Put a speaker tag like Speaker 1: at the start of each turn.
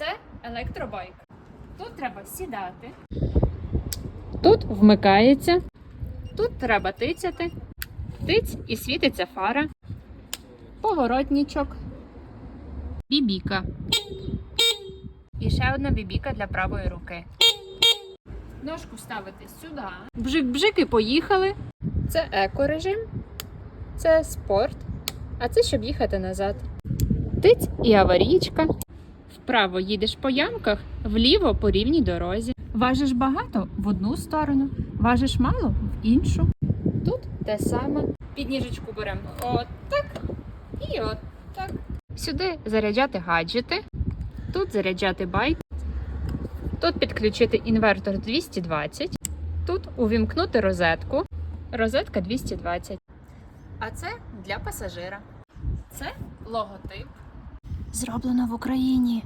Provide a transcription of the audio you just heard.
Speaker 1: Це електробайк. Тут треба сідати. Тут вмикається. Тут треба тицяти. Тиць і світиться фара. Поворотничок. Бібіка. І ще одна бібіка для правої руки. Ножку ставити сюди. Бжик-бжик і поїхали. Це еко-режим. Це спорт. А це щоб їхати назад. Тиць і аварійка. Вправо їдеш по ямках, вліво по рівній дорозі. Важиш багато в одну сторону, важиш мало в іншу. Тут те саме. Підніжечку беремо отак і отак. Сюди заряджати гаджети, тут заряджати байк, тут підключити інвертор 220, тут увімкнути розетку. Розетка 220. А це для пасажира. Це логотип.
Speaker 2: Зроблено в Україні.